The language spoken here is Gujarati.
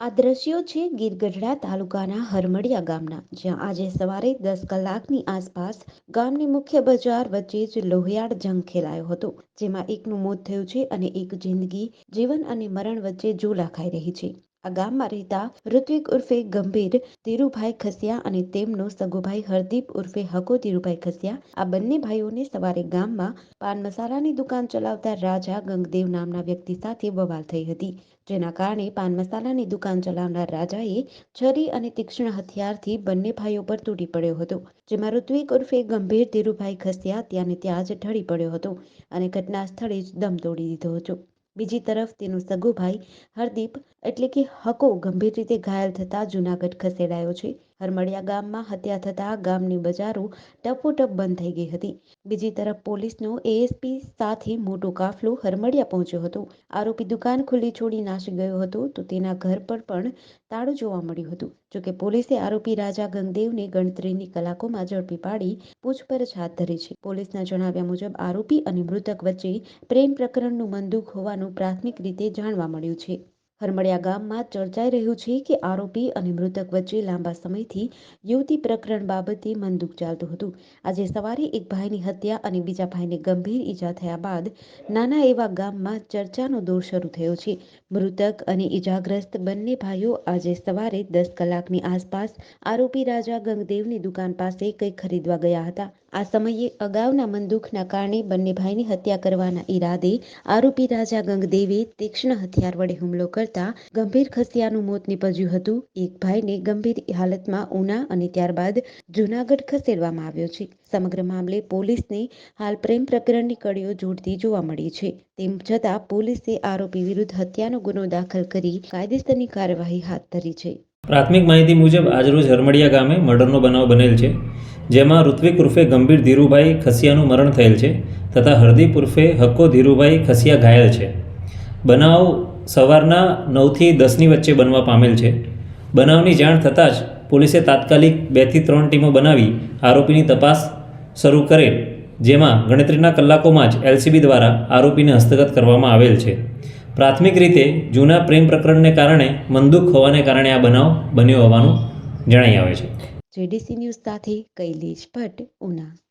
આ દ્રશ્યો છે ગીરગઢડા તાલુકાના હરમડિયા ગામના, જ્યાં આજે સવારે દસ કલાકની આસપાસ ગામની મુખ્ય બજાર વચ્ચે જ લોહિયાળ જંગ ખેલાયો હતો, જેમાં એકનું મોત થયું છે અને એક જિંદગી, જીવન અને મરણ વચ્ચે ઝૂલા ખાઈ રહી છે. આ ગામમાં રહેતા ઋત્વિક ઉર્ફે ગંભીર, ધીરુભાઈ ખસિયા અને તેમનો સગુભાઈ હરદીપ ઉર્ફે હકો ધીરુભાઈ ખસિયા, આ બંને ભાઈઓને સવારે ગામમાં પાન મસાલાની દુકાન ચલાવતા રાજા ગંગદેવ નામના વ્યક્તિ સાથે બવાલ થઈ હતી, જેના કારણે પાન મસાલાની દુકાન ચલાવનાર રાજાએ છરી અને તીક્ષ્ણ હથિયારથી બંને ભાઈઓ પર તૂટી પડ્યો હતો, જેમાં ઋત્વિક ઉર્ફે ગંભીર, ધીરુભાઈ ખસિયા ત્યાંને ત્યાં જ ઢળી પડ્યો હતો અને ઘટના સ્થળે જ દમ તોડી દીધો હતો. બીજી તરફ તેનો સગો ભાઈ હરદીપ એટલે કે હકો ગંભીર રીતે ઘાયલ થતા જૂનાગઢ ખસેડાયો છે. હરમડિયા ગામમાં હત્યા થતાં ગામની બજારો ટપોટપ બંધ થઈ ગઈ હતી. બીજી તરફ પોલીસનો એએસપી સાથે મોટો કાફલો હરમડિયા પહોંચ્યો હતો. આરોપી દુકાન ખુલ્લી છોડી નાસી ગયો હતો તો તેના ઘર પર પણ તાળું જોવા મળ્યું હતું. જોકે પોલીસે આરોપી રાજા ગંગદેવને ગણતરીની કલાકોમાં ઝડપી પાડી પૂછપરછ હાથ ધરી છે. પોલીસના જણાવ્યા મુજબ આરોપી અને મૃતક વચ્ચે પ્રેમ પ્રકરણનું મંદુક હોવાનું પ્રાથમિક રીતે જાણવા મળ્યું છે. હરમડિયા ગામમાં ચર્ચાઈ રહ્યું છે કે આરોપી અને મૃતક વચ્ચે લાંબા સમયથી યુવતી પ્રકરણ બાબતે મનદુખ ચાલતું હતું. આજે સવારે એક ભાઈની હત્યા અને બીજા ભાઈને ગંભીર ઈજા થયા બાદ નાના એવા ગામમાં ચર્ચાનો દોર શરૂ થયો છે. મૃતક અને ઈજાગ્રસ્ત બંને ભાઈઓ આજે સવારે દસ કલાકની આસપાસ આરોપી રાજા ગંગદેવની દુકાન પાસે કંઈક ખરીદવા ગયા હતા. આ સમયે અગાઉના મંદુકના કારણે બંને ભાઈની હત્યા કરવાના ઈરાદે આરોપી રાજા ગંગદેવે તીક્ષ્ણ હથિયાર વડે હુમલો કરતા ગંભીર ખસિયાનું મોત નીપજ્યું હતું. એક ભાઈને ગંભીર હાલતમાં ઉના અને ત્યારબાદ જૂનાગઢ ખસેડવામાં આવ્યો છે. સમગ્ર મામલે પોલીસને હાલ પ્રેમ પ્રકરણની કડીઓ જોડતી જોવા મળી છે. તેમ છતાં પોલીસે આરોપી વિરુદ્ધ હત્યાનો ગુનો દાખલ કરી કાયદેસરની કાર્યવાહી હાથ ધરી છે. પ્રાથમિક માહિતી મુજબ આજરોજ હરમડિયા ગામે મર્ડરનો બનાવ બનેલ છે, જેમાં ઋત્વિક ઉર્ફે ગંભીર ધીરુભાઈ ખસિયાનું મરણ થયેલ છે તથા હરદીપ ઉર્ફે હક્કો ધીરુભાઈ ખસિયા ઘાયલ છે. બનાવ સવારના નવથી દસની વચ્ચે બનવા પામેલ છે. બનાવની જાણ થતાં જ પોલીસે તાત્કાલિક બેથી ત્રણ ટીમો બનાવી આરોપીની તપાસ શરૂ કરેલ, જેમાં ગણતરીના કલાકોમાં જ એલસીબી દ્વારા આરોપીને હસ્તગત કરવામાં આવેલ છે. પ્રાથમિક રીતે જૂના પ્રેમ પ્રકરણને કારણે મંદુક હોવાને કારણે આ બનાવ બન્યો હોવાનું જણાઈ આવે છે. જેડીસી ન્યૂઝ સાથે કૈલેશ ભટ્ટ, ઉના.